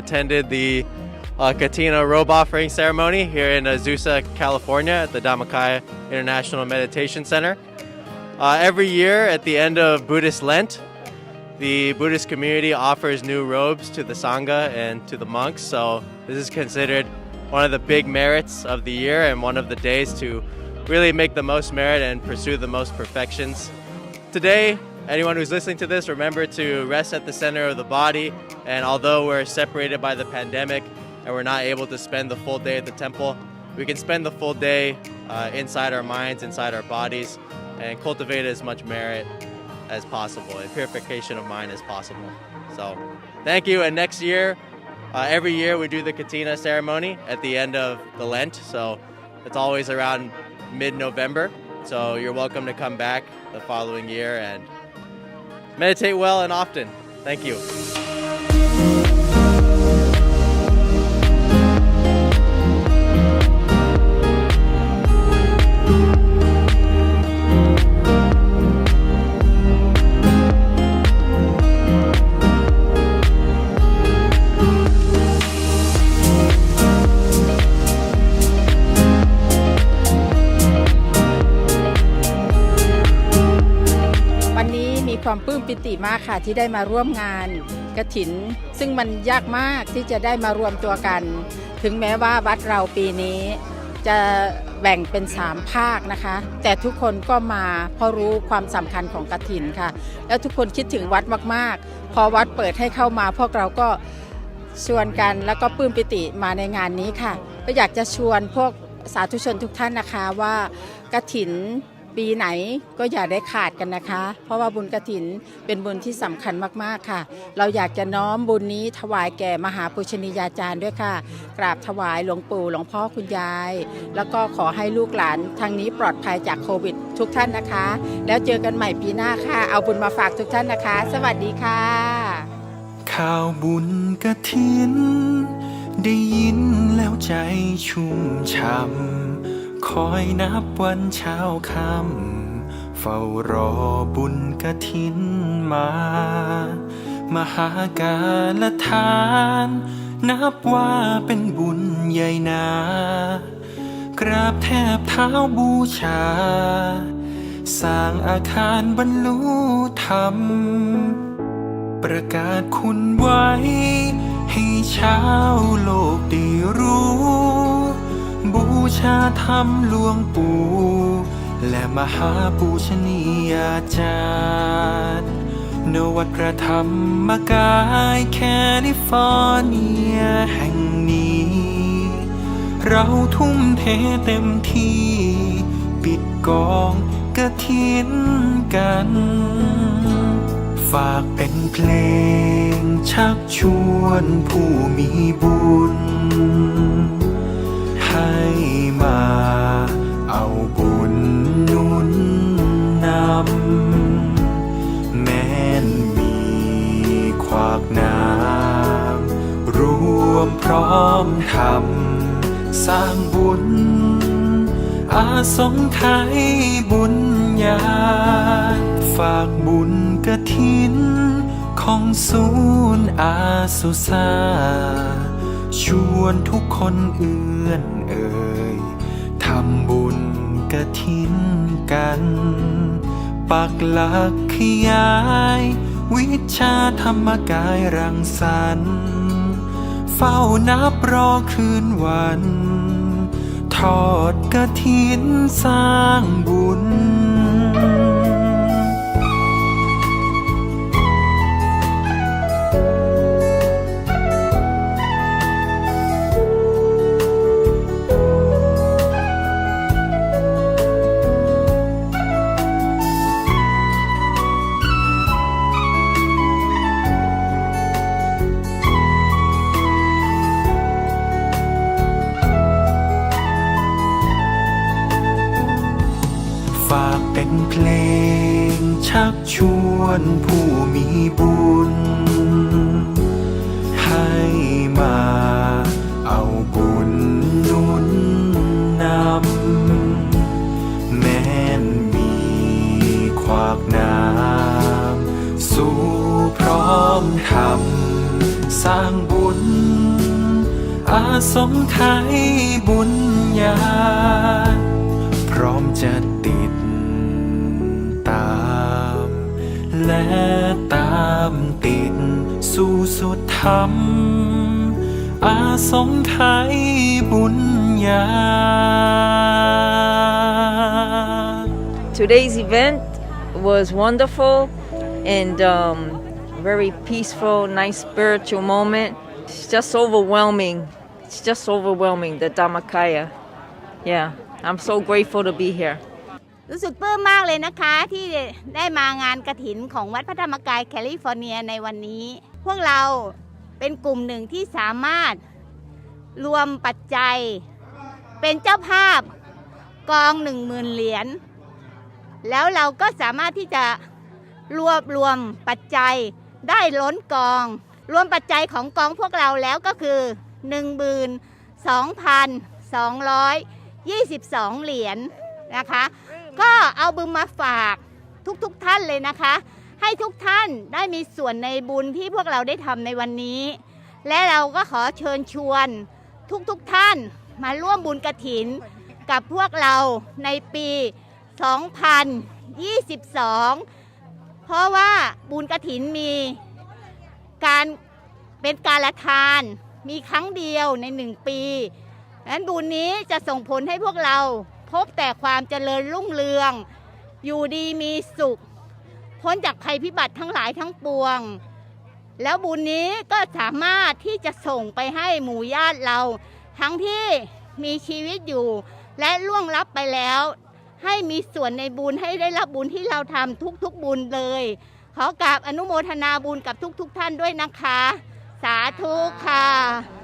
attended the uh, Katina robe offering ceremony here in Azusa, California at the Dhammakaya International Meditation Center. Uh, every year at the end of Buddhist Lent, the Buddhist community offers new robes to the Sangha and to the monks. So this is considered one of the big merits of the year and one of the days to really make the most merit and pursue the most perfections. Today, anyone who's listening to this, remember to rest at the center of the body. And although we're separated by the pandemic and we're not able to spend the full day at the temple, we can spend the full day uh, inside our minds, inside our bodies, and cultivate as much merit as possible and purification of mind as possible. So, thank you. And next year, uh, every year we do the Katina ceremony at the end of the Lent. So, it's always around mid November. So, you're welcome to come back the following year and meditate well and often. Thank you. ติมากค่ะที่ได้มาร่วมงานกระถิน ซึ่งมันยากมากที่จะได้มารวมตัวกัน ถึงแม้ว่าวัดเราปีนี้จะแบ่งเป็นสามภาคนะคะ แต่ทุกคนก็มาเพราะรู้ความสำคัญของกระถินค่ะ แล้วทุกคนคิดถึงวัดมากๆ พอวัดเปิดให้เข้ามา พวกเราก็ชวนกันแล้วก็ปลื้มปิติมาในงานนี้ค่ะ ก็อยากจะชวนพวกสาธุชนทุกท่านนะคะว่ากระถิน ปีไหนก็อย่าได้ขาดกันนะคะ เพราะว่าบุญกระถินเป็นบุญที่สำคัญมากๆค่ะ เราอยากจะน้อมบุญนี้ถวายแก่มหาปุชนียาจารย์ด้วยค่ะ กราบถวายหลวงปู่หลวงพ่อคุณยาย แล้วก็ขอให้ลูกหลานทางนี้ปลอดภัยจากโควิด ทุกท่านนะคะ แล้วเจอกันใหม่ปีหน้าค่ะ เอาบุญมาฝากทุกท่านนะคะ สวัสดีค่ะ ข่าวบุญกระถิน ได้ยินแล้วใจชุ่มช่ำ คอยนับวันเช้าคำเฝ้ารอบุญกระถินมา มหาการละทาน นับว่าเป็นบุญใหญ่นากราบแทบเท้าบูชา สร้างอาคารบรรลุธรรม ประกาศคุณไว้ ให้ชาวโลกด้รู้บู ชาธรรมหลวงปู่ และมหาปูชนียาจารย์ณวัดพระธรรมกายแคลิฟอร์เนียแห่งนี้ เราทุ่มเทเต็มที่ ปิดกองกระถินกัน ฝากเป็นเพลงชักชวนผู้มีบุญ บุญนุนนำ แม้นมีขวากน้ำรวมพร้อมทำสร้างบุญ อาสงไขยบุญญา ฝากบุญกระถิน ของศูนย์อาสุสาชวนทุกคนอื้อน ระถินกัน ปักหลักขยาย วิชาธรรมกายรังสรรค์เฝ้านับรอคืนวัน ทอดกระถินสร้างบุญ สงไขยบุญญา พร้อมจะติดตาม และตามติดสู่สุดธรรม อาสงไขยบุญญา Today's event was wonderful and um, very peaceful, nice spiritual moment. It's just overwhelming. It's just overwhelming, the Dhammakaya. Yeah, I'm so grateful to be here. รู้สึกปลื้มมากเลยนะคะที่ได้มางานกระถินของวัดพระธรรมกายแคลิฟอร์เนียในวันนี้ พวกเราเป็นกลุ่มหนึ่งที่สามารถรวมปัจจัย เป็นเจ้าภาพกองหนึ่งหมื่นเหรียญแล้วเราก็สามารถที่จะรวบรวมปัจจัยได้ล้นกอง รวมปัจจัยของกองพวกเราแล้วก็คือ 12,222 เหรียญนะคะ ก็เอาบุญมาฝากทุกๆทท่านเลยนะคะ ให้ทุกท่านได้มีส่วนในบุญที่พวกเราได้ทำในวันนี้ และเราก็ขอเชิญชวนทุกๆทท่านมาร่วมบุญกระถินกับพวกเราในปี 2022 เพราะว่าบุญกระถินมีการเป็นการละทาน มีครั้งเดียวในหนึ่งปีดังนั้นบุญนี้จะส่งผลให้พวกเราพบแต่ความเจริญรุ่งเรือง อยู่ดีมีสุข พ้นจากภัยพิบัติทั้งหลายทั้งปวง แล้วบุญนี้ก็สามารถที่จะส่งไปให้หมู่ญาติเรา ทั้งที่มีชีวิตอยู่ และล่วงลับไปแล้ว ให้มีส่วนในบุญให้ได้รับบุญที่เราทำทุกๆบุญเลย ขอกราบอนุโมทนาบุญกับทุกๆทท่านด้วยนะคะ สาธุค่ะ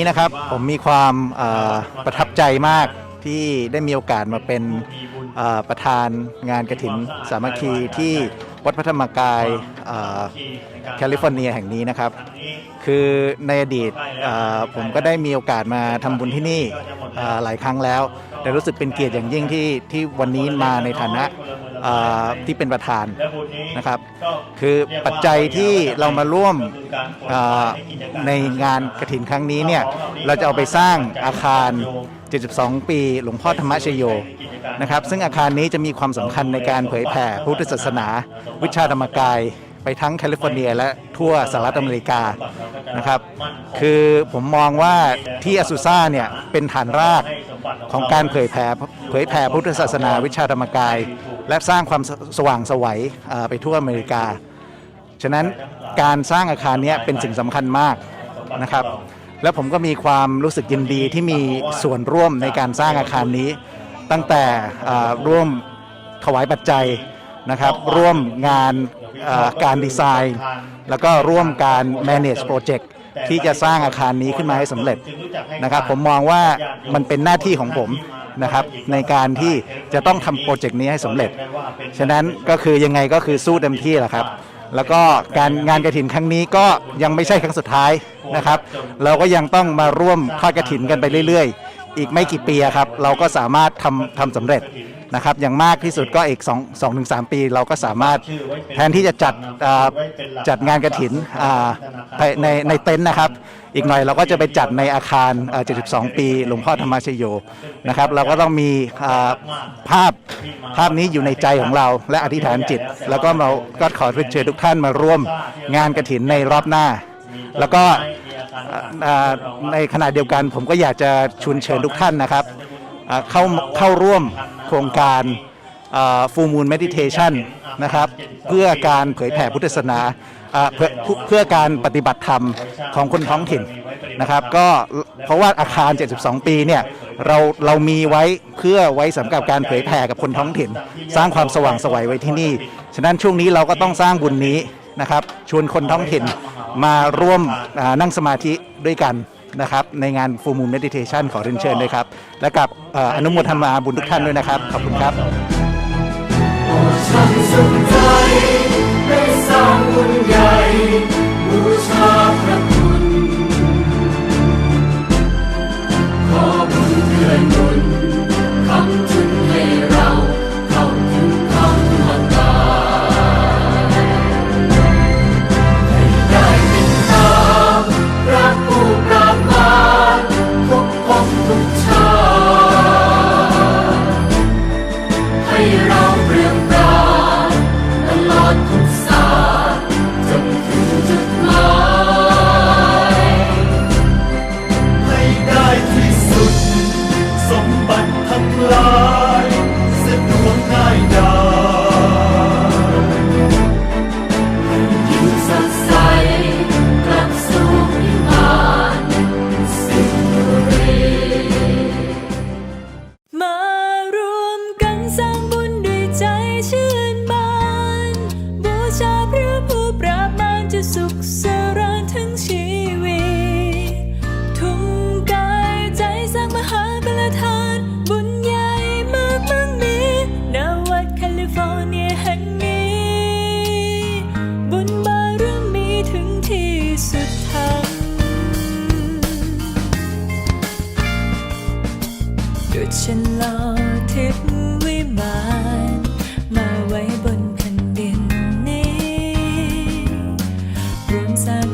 นี้นะครับผมมีความประทับใจมากที่ได้มีโอกาสมาเป็นประธานงานกระถินสามัคคีที่วัดพระธรรมกายแคลิฟอร์เนียแห่งนี้นะครับ คือในอดีตผมก็ได้มีโอกาสมาทำบุญที่นี่หลายครั้งแล้ว แต่รู้สึกเป็นเกียรติอย่างยิ่งที่ที่วันนี้มาในฐานะ ที่เป็นประธานนะครับ คือปัจจัยที่เรามาร่วมเอ่อในงานกระถินครั้งนี้เนี่ยเราจะเอาไปสร้างอาคาร 72 ปี หลวงพ่อธรรมชโยนะครับ ซึ่งอาคารนี้จะมีความสำคัญในการเผยแผ่พุทธศาสนา วิชาธรรมกาย ไปทั้งแคลิฟอร์เนีย และทั่วสหรัฐอเมริกานะครับคือผมมองว่าที่อ z ซูซ่าเนี่ยเป็นฐานรากของการเผยแผ่เผยแผ่พุทธศาสนาวิชาธรรมกาย และสร้างความสว่างไสวัยเอ่อไปทั่วอเมริกา ฉะนั้นการสร้างอาคารเนี้ยเป็นสิ่งสำคัญมากนะครับแล้วผมก็มีความรู้สึกยินดีที่มีส่วนร่วมในการสร้างอาคารนี้ ตั้งแต่อ่าร่วมถวายปัจจัย นะครับร่วมงานการดีไซน์ แล้วก็ร่วมการ manage project ที่จะสร้างอาคารนี้ขึ้นมาให้สำเร็จนะครับ ผมมองว่ามันเป็นหน้าที่ของผมนะครับในการที่จะต้องทำโปรเจกต์นี้ให้สำเร็จ ฉะนั้นก็คือยังไงก็คือสู้เต็มที่แหละครับ แล้วก็การงานกระถินครั้งนี้ก็ยังไม่ใช่ครั้งสุดท้ายนะครับ เราก็ยังต้องมาร่วมทอดกระถินกันไปเรื่อย ๆ อีกไม่กี่ปีครับ เราก็สามารถทำทำสำเร็จ นะครับอย่างมากที่สุดก็อีก2 2ถึง3ปี เราก็สามารถแทนที่จะจัดอ่าจัดงานกระถินอ่าในในในเต็นท์นะครับ อีกหน่อยเราก็จะไปจัดในอาคารเอ่อ72 ปีหลวงพ่อธรรมชโยนะครับ เราก็ต้องมีอ่าภาพภาพนี้อยู่ในใจของเราและอธิษฐานจิต แล้วก็เราก็ขอเชิญทุกท่านมาร่วมงานกระถินในรอบหน้า แล้วก็อ่าในขณะเดียวกันผมก็อยากจะชวนเชิญทุกท่านนะครับอ่า เข้าเข้าร่วมโครงการฟูมูลเมดิเทชันนะครับเพื่อการเผยแผ่พุทธศาสนาเพื่อเพื่อการปฏิบัติธรรมของคนท้องถิ่นนะครับก็เพราะว่าอาคาร 72 ปีเนี่ยเราเรามีไว้เพื่อไว้สำหรับการเผยแผ่กับคนท้องถิ่น สร้างความสว่างสวัยไว้ที่นี่ ฉะนั้นช่วงนี้เราก็ต้องสร้างบุญนี้นะครับชวนคนท้องถิ่นมาร่วมนั่งสมาธิด้วยกัน นะครับในงานฟูมูลเมดิเทชันขอเรียนเชิญด้วยครับ และกับเอ่ออนุโมทนาบุญทุกท่านด้วยนะครับ ขอบคุณครับได้สร้างบุญใหญ่บูชาพระ ร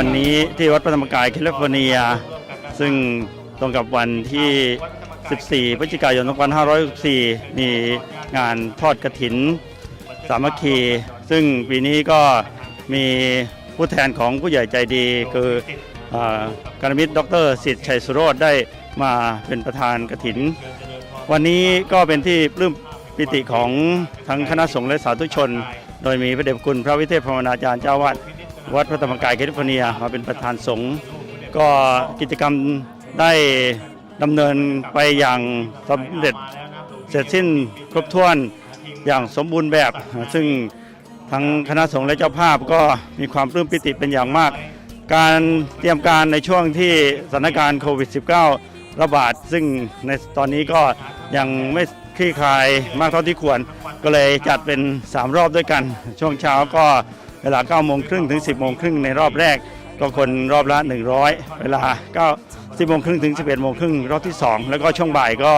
วันนี้ที่วัดพระธรรมกายแคลิฟอร์เนีย ซึ่งตรงกับวันที่ 14 พฤศจิกายน 2564 มีงานทอดกระถินสามัคคี ซึ่งปีนี้ก็มีผู้แทนของผู้ใหญ่ใจดี คืออการมิตรดรสิทธิ์ชัยสุโรธได้มาเป็นประธานกระถิน วันนี้ก็เป็นที่ปลื้มปิติของทั้งคณะสงฆ์และสาธุชน โดยมีพระเดชคุณพระวิเทศภาวนาจารย์เจ้าวาด วัดพระธรรมกายแคลิฟอร์เนียมาเป็นประธานสงฆ์ก็กิจกรรมได้ดำเนินไปอย่างสำเร็จเสร็จสิ้นครบถ้วนอย่างสมบูรณ์แบบ ซึ่งทั้งคณะสงฆ์และเจ้าภาพก็มีความปลื้มปิติเป็นอย่างมาก การเตรียมการในช่วงที่สถานการณ์โควิด -19 ระบาด ซึ่งในตอนนี้ก็ยังไม่คลี่คลายมากเท่าที่ควร ก็เลยจัดเป็น 3 รอบด้วยกัน ช่วงเช้าก็ เวลา9โมงครึ่งถึง 10โมงครึ่งในรอบแรก ก็คนรอบละ 100 เวลา9 10โมงครึ่งถึง 11โมงครึ่งรอบที่ 2 แล้วก็ช่วงบ่ายก็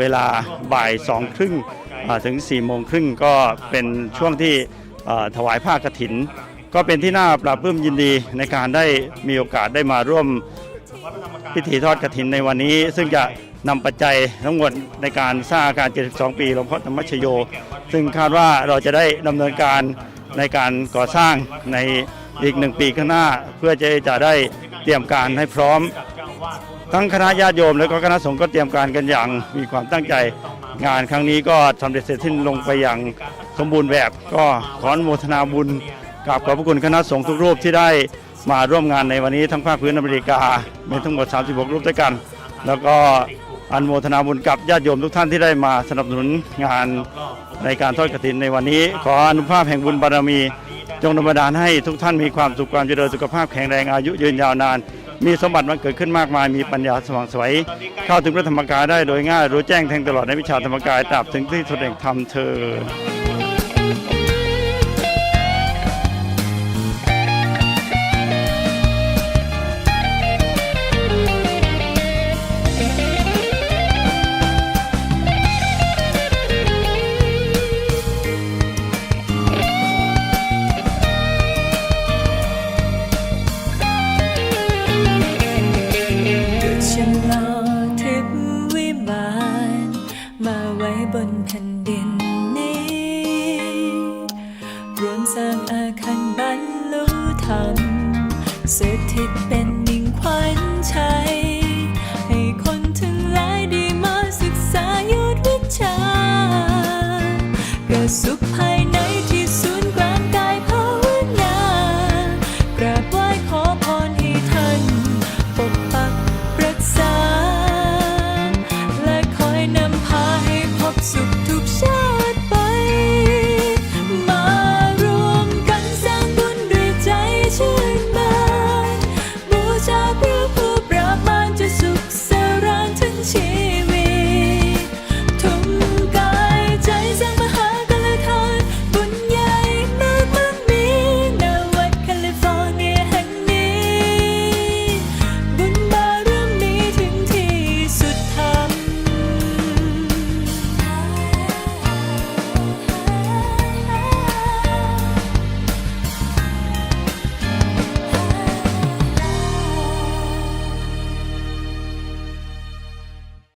เวลาบ่าย2ครึ่งถึง4โมงครึ่งก็เป็นช่วงที่ถวายผ้ากฐิน ก็เป็นที่น่าปราบปลื้มยินดีในการได้มีโอกาสได้มาร่วมพิธีทอดกฐินในวันนี้ ซึ่งจะนำปัจจัยทั้งหมดในการสร้างอาคาร 72 ปีหลวงพ่อธรรมชโย ซึ่งคาดว่าเราจะได้ดำเนินการ ในการก่อสร้างในอีกหนึ่งปีข้างหน้า เพื่อจะจะได้เตรียมการให้พร้อม ทั้งคณะญาติโยมและก็คณะสงฆ์ก็เตรียมการกันอย่างมีความตั้งใจ งานครั้งนี้ก็สำเร็จเสร็จสิ้นลงไปอย่างสมบูรณ์แบบ ก็ขออนุโมทนาบุญกราบขอบพระคุณคณะสงฆ์ทุกรูปที่ได้มาร่วมงานในวันนี้ทั้งภาคพื้นอเมริกามีทั้งหมด 36 รูปด้วยกัน แล้วก็ อนโมทนาบุญกับญาติโยมทุกท่านที่ได้มาสนับสนุนงานในการทอดกฐินในวันนี้ ขออนุภาพแห่งบุญบารมี จงดลบันดาลให้ทุกท่านมีความสุขความเจริญสุขภาพแข็งแรงอายุยืนยาวนาน มีสมบัติมันเกิดขึ้นมากมายมีปัญญาสว่างไสวยเข้าถึงพระธรรมกายได้โดยง่ายรู้แจ้งแทงตลอดในวิชาธรรมกายตราบถึงที่สุดแห่งธรรมเธอ